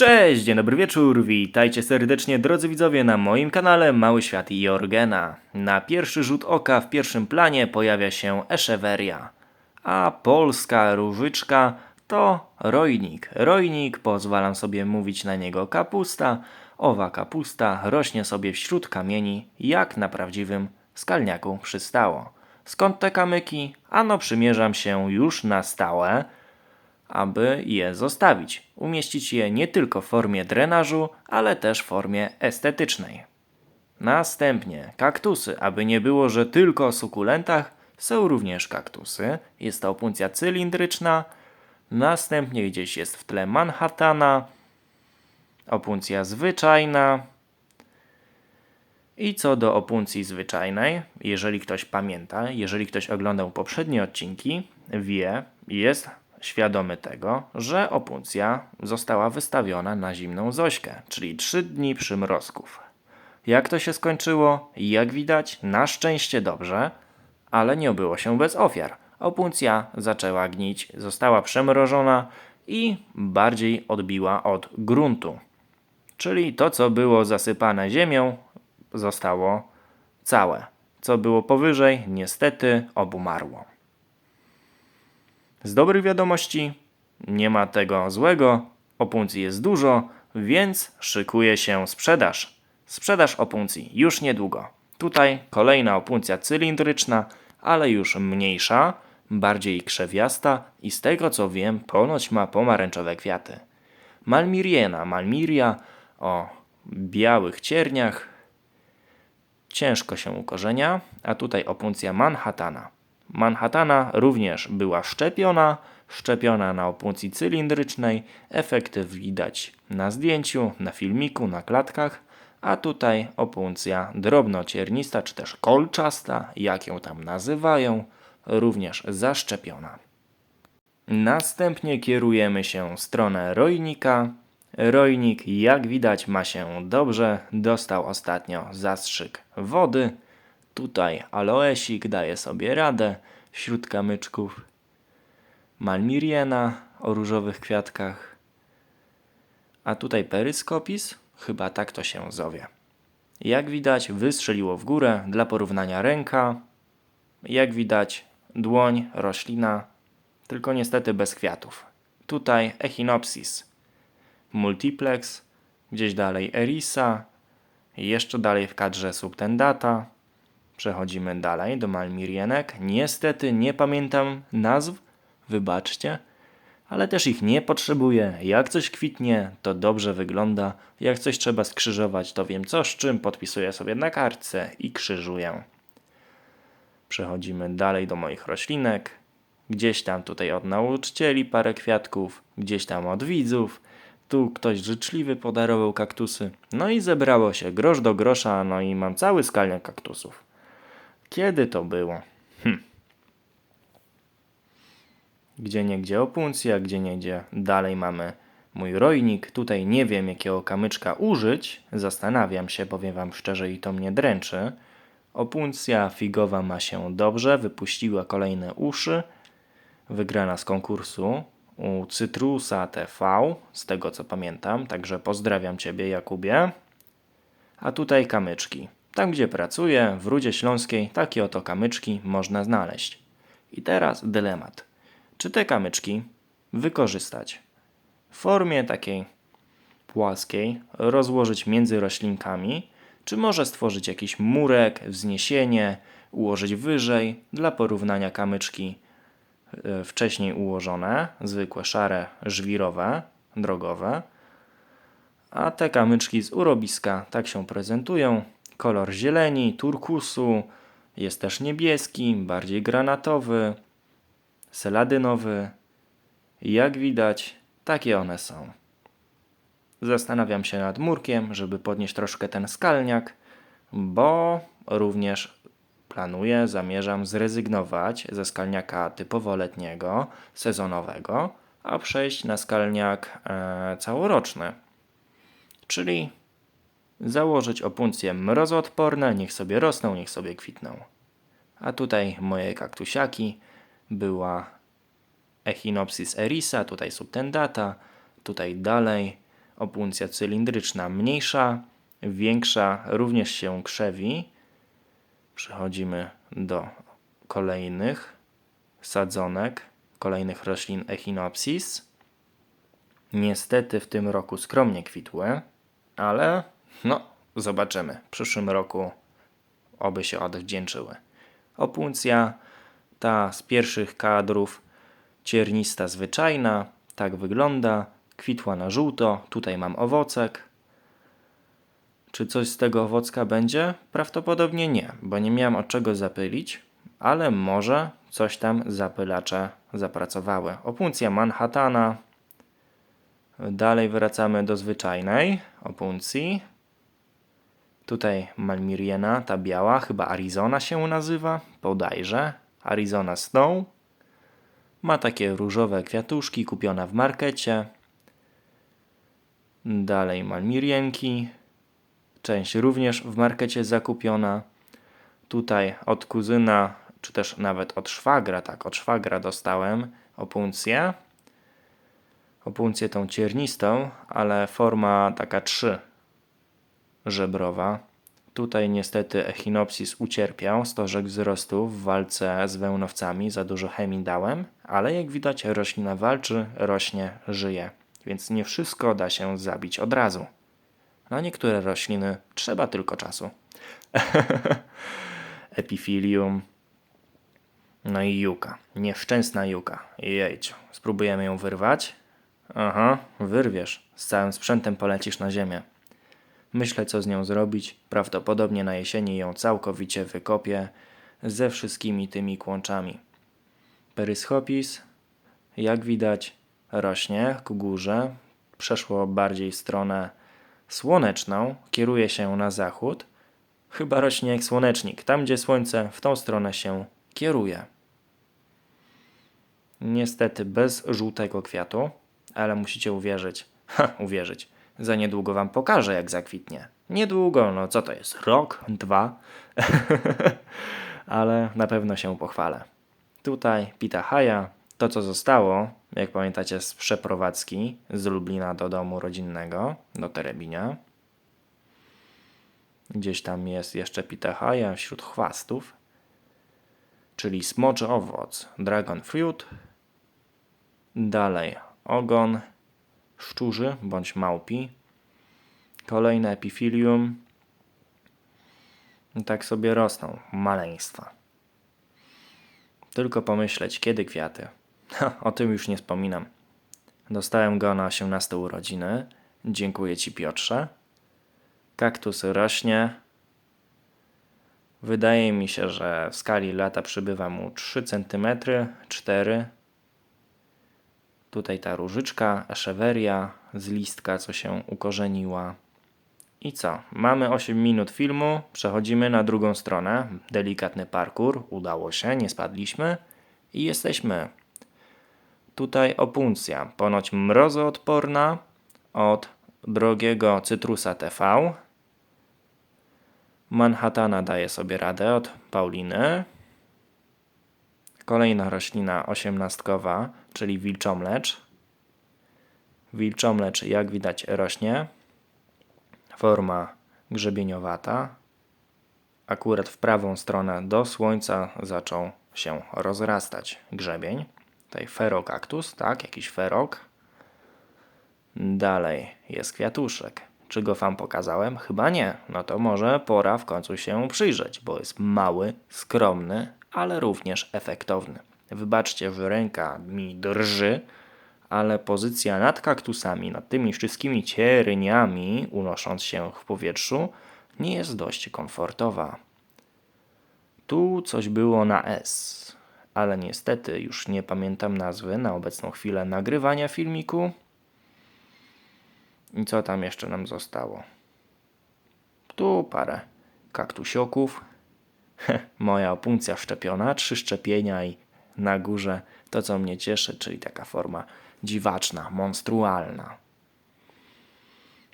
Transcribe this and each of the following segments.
Cześć, dzień dobry wieczór, witajcie serdecznie drodzy widzowie na moim kanale Mały Świat Jorgena. Na pierwszy rzut oka w pierwszym planie pojawia się Echeveria, a polska różyczka to rojnik. Rojnik, pozwalam sobie mówić na niego kapusta, owa kapusta rośnie sobie wśród kamieni, jak na prawdziwym skalniaku przystało. Skąd te kamyki? Ano przymierzam się już na stałe, aby je zostawić. Umieścić je nie tylko w formie drenażu, ale też w formie estetycznej. Następnie kaktusy, aby nie było, że tylko o sukulentach, są również kaktusy. Jest to opuncja cylindryczna. Następnie gdzieś jest w tle Manhattana, opuncja zwyczajna. I co do opuncji zwyczajnej, jeżeli ktoś pamięta, jeżeli ktoś oglądał poprzednie odcinki, wie, jest świadomy tego, że opuncja została wystawiona na zimną zośkę, czyli 3 dni przymrozków. Jak to się skończyło? Jak widać, na szczęście dobrze, ale nie obyło się bez ofiar. Opuncja zaczęła gnić, została przemrożona i bardziej odbiła od gruntu. Czyli to, co było zasypane ziemią, zostało całe. Co było powyżej, niestety obumarło. Z dobrych wiadomości nie ma tego złego, opuncji jest dużo, więc szykuje się sprzedaż. Sprzedaż opuncji już niedługo. Tutaj kolejna opuncja cylindryczna, ale już mniejsza, bardziej krzewiasta i z tego co wiem, ponoć ma pomarańczowe kwiaty. Malmiriena, malmiria o białych cierniach, ciężko się ukorzenia, a tutaj opuncja Manhattana. Manhattana również była szczepiona, szczepiona na opuncji cylindrycznej. Efekty widać na zdjęciu, na filmiku, na klatkach. A tutaj opuncja drobnociernista, czy też kolczasta, jak ją tam nazywają, również zaszczepiona. Następnie kierujemy się w stronę rojnika. Rojnik, jak widać, ma się dobrze. Dostał ostatnio zastrzyk wody. Tutaj aloesik daje sobie radę wśród kamyczków. Malmiriena o różowych kwiatkach. A tutaj peryskopis, chyba tak to się zowie. Jak widać, wystrzeliło w górę dla porównania ręka. Jak widać, dłoń, roślina, tylko niestety bez kwiatów. Tutaj Echinopsis, Multiplex, gdzieś dalej Erisa, jeszcze dalej w kadrze Subtendata. Przechodzimy dalej do Malmirienek. Niestety nie pamiętam nazw, wybaczcie, ale też ich nie potrzebuję. Jak coś kwitnie, to dobrze wygląda. Jak coś trzeba skrzyżować, to wiem co z czym, podpisuję sobie na kartce i krzyżuję. Przechodzimy dalej do moich roślinek. Gdzieś tam tutaj od nauczycieli parę kwiatków, gdzieś tam od widzów. Tu ktoś życzliwy podarował kaktusy. No i zebrało się grosz do grosza, no i mam cały skalniak kaktusów. Kiedy to było? Hm. Gdzie niegdzie opuncja, gdzie niegdzie dalej mamy mój rojnik. Tutaj nie wiem jakiego kamyczka użyć. Zastanawiam się, powiem wam szczerze i to mnie dręczy. Opuncja figowa ma się dobrze, wypuściła kolejne uszy. Wygrana z konkursu u Cytrusa TV, z tego co pamiętam. Także pozdrawiam Ciebie, Jakubie. A tutaj kamyczki. Tam, gdzie pracuję, w Rudzie Śląskiej, takie oto kamyczki można znaleźć. I teraz dylemat. Czy te kamyczki wykorzystać w formie takiej płaskiej, rozłożyć między roślinkami, czy może stworzyć jakiś murek, wzniesienie, ułożyć wyżej, dla porównania kamyczki e, wcześniej ułożone, zwykłe szare, żwirowe, drogowe, a te kamyczki z urobiska tak się prezentują, kolor zieleni, turkusu, jest też niebieski, bardziej granatowy, seladynowy. Jak widać, takie one są. Zastanawiam się nad murkiem, żeby podnieść troszkę ten skalniak, bo również planuję, zamierzam zrezygnować ze skalniaka typowo letniego, sezonowego, a przejść na skalniak e, całoroczny. Czyli założyć opuncje mrozoodporne, niech sobie rosną, niech sobie kwitną. A tutaj moje kaktusiaki była Echinopsis erisa, tutaj subtendata, tutaj dalej Opuncja cylindryczna mniejsza, większa, również się krzewi. Przechodzimy do kolejnych sadzonek, kolejnych roślin Echinopsis. Niestety w tym roku skromnie kwitły, ale no, zobaczymy. W przyszłym roku oby się odwdzięczyły. Opuncja ta z pierwszych kadrów, ciernista zwyczajna, tak wygląda, kwitła na żółto, tutaj mam owocek. Czy coś z tego owocka będzie? Prawdopodobnie nie, bo nie miałem od czego zapylić, ale może coś tam zapylacze zapracowały. Opuncja Manhattana. Dalej wracamy do zwyczajnej opuncji. Tutaj Malmiriena, ta biała, chyba Arizona się nazywa, podajże. Arizona Snow. Ma takie różowe kwiatuszki kupione w markecie. Dalej Malmirienki. Część również w markecie zakupiona. Tutaj od kuzyna, czy też nawet od szwagra, tak, od szwagra dostałem opuncję. Opuncję tą ciernistą, ale forma taka 3 żebrowa. Tutaj niestety Echinopsis ucierpiał stożek wzrostu w walce z wełnowcami, za dużo chemii dałem, ale jak widać roślina walczy, rośnie, żyje, więc nie wszystko da się zabić od razu. Na niektóre rośliny trzeba tylko czasu. Epifilium, no i juka, nieszczęsna juka, jejciu, spróbujemy ją wyrwać? Aha, wyrwiesz, z całym sprzętem polecisz na ziemię. Myślę, co z nią zrobić. Prawdopodobnie na jesieni ją całkowicie wykopię ze wszystkimi tymi kłączami. Peryschopis, jak widać, rośnie ku górze. Przeszło bardziej w stronę słoneczną, kieruje się na zachód. Chyba rośnie jak słonecznik. Tam, gdzie słońce, w tą stronę się kieruje. Niestety bez żółtego kwiatu, ale musicie uwierzyć. Ha, uwierzyć za niedługo wam pokażę, jak zakwitnie. Niedługo, no co to jest? Rok, dwa. Ale na pewno się pochwalę. Tutaj Pitahaja, to co zostało, jak pamiętacie z przeprowadzki z Lublina do domu rodzinnego, do Terebinia. Gdzieś tam jest jeszcze Pitahaja wśród chwastów, czyli smoczy owoc, dragon fruit. Dalej ogon, szczurzy bądź małpi. Kolejne epifilium. I tak sobie rosną, maleństwa. Tylko pomyśleć, kiedy kwiaty. Ha, o tym już nie wspominam. Dostałem go na 18 urodziny. Dziękuję Ci, Piotrze. Kaktus rośnie. Wydaje mi się, że w skali lata przybywa mu 3 cm, 4 Tutaj ta różyczka, eszeweria z listka, co się ukorzeniła. I co? Mamy 8 minut filmu, przechodzimy na drugą stronę. Delikatny parkour, udało się, nie spadliśmy. I jesteśmy. Tutaj opuncja, ponoć mrozoodporna od drogiego cytrusa TV. Manhattana daje sobie radę od Pauliny. Kolejna roślina osiemnastkowa, czyli wilczomlecz. Wilczomlecz, jak widać, rośnie. Forma grzebieniowata. Akurat w prawą stronę do słońca zaczął się rozrastać grzebień. Tutaj ferokaktus, tak, jakiś ferok. Dalej jest kwiatuszek. Czy go wam pokazałem? Chyba nie. No to może pora w końcu się przyjrzeć, bo jest mały, skromny, ale również efektowny. Wybaczcie, że ręka mi drży, ale pozycja nad kaktusami, nad tymi wszystkimi cierniami, unosząc się w powietrzu, nie jest dość komfortowa. Tu coś było na S, ale niestety już nie pamiętam nazwy na obecną chwilę nagrywania filmiku. I co tam jeszcze nam zostało? Tu parę kaktusioków. Moja opunkcja szczepiona, trzy szczepienia i na górze to, co mnie cieszy, czyli taka forma dziwaczna, monstrualna.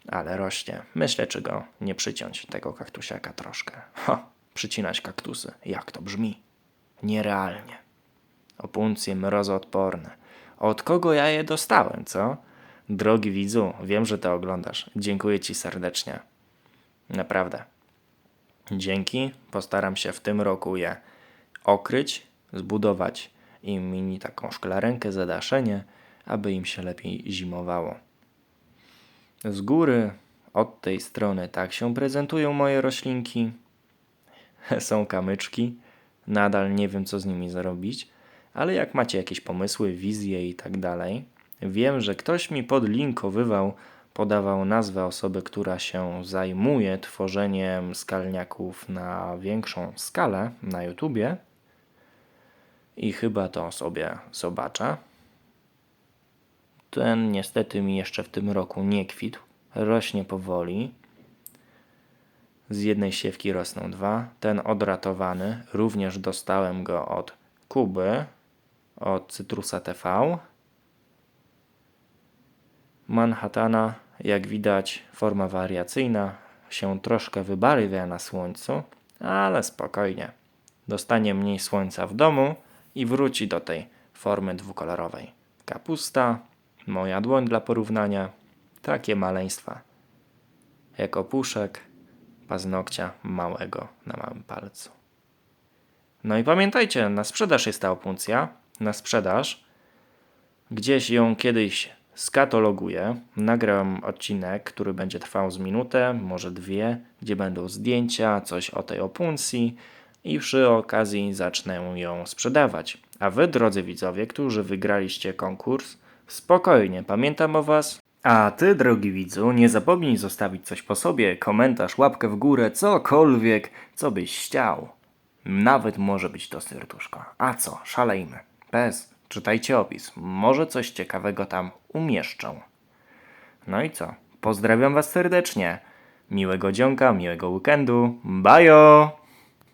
Ale rośnie. Myślę, czy go nie przyciąć, tego kaktusiaka troszkę. Ha, przycinać kaktusy. Jak to brzmi? Nierealnie. Opuncje mrozoodporne. Od kogo ja je dostałem, co? Drogi widzu, wiem, że to oglądasz. Dziękuję Ci serdecznie. Naprawdę. Dzięki. Postaram się w tym roku je okryć, zbudować im mini taką szklarenkę, zadaszenie, aby im się lepiej zimowało. Z góry, od tej strony, tak się prezentują moje roślinki. Są kamyczki. Nadal nie wiem, co z nimi zrobić, ale jak macie jakieś pomysły, wizje i tak dalej, wiem, że ktoś mi podlinkowywał, podawał nazwę osoby, która się zajmuje tworzeniem skalniaków na większą skalę na YouTubie. I chyba to sobie zobaczę. Ten niestety mi jeszcze w tym roku nie kwitł. Rośnie powoli. Z jednej siewki rosną dwa. Ten odratowany, również dostałem go od Kuby, od Cytrusa TV. Manhattana, jak widać, forma wariacyjna, się troszkę wybarwia na słońcu, ale spokojnie. Dostanie mniej słońca w domu i wróci do tej formy dwukolorowej. Kapusta, moja dłoń dla porównania, takie maleństwa. Jak opuszek paznokcia małego na małym palcu. No i pamiętajcie, na sprzedaż jest ta opuncja, na sprzedaż. Gdzieś ją kiedyś skataloguję. Nagram odcinek, który będzie trwał z minutę, może dwie, gdzie będą zdjęcia, coś o tej opuncji i przy okazji zacznę ją sprzedawać. A wy, drodzy widzowie, którzy wygraliście konkurs, spokojnie, pamiętam o was. A ty, drogi widzu, nie zapomnij zostawić coś po sobie, komentarz, łapkę w górę, cokolwiek, co byś chciał. Nawet może być to serduszko. A co, szalejmy. Bez, czytajcie opis. Może coś ciekawego tam umieszczą. No i co? Pozdrawiam Was serdecznie. Miłego dzionka, miłego weekendu. Bajo!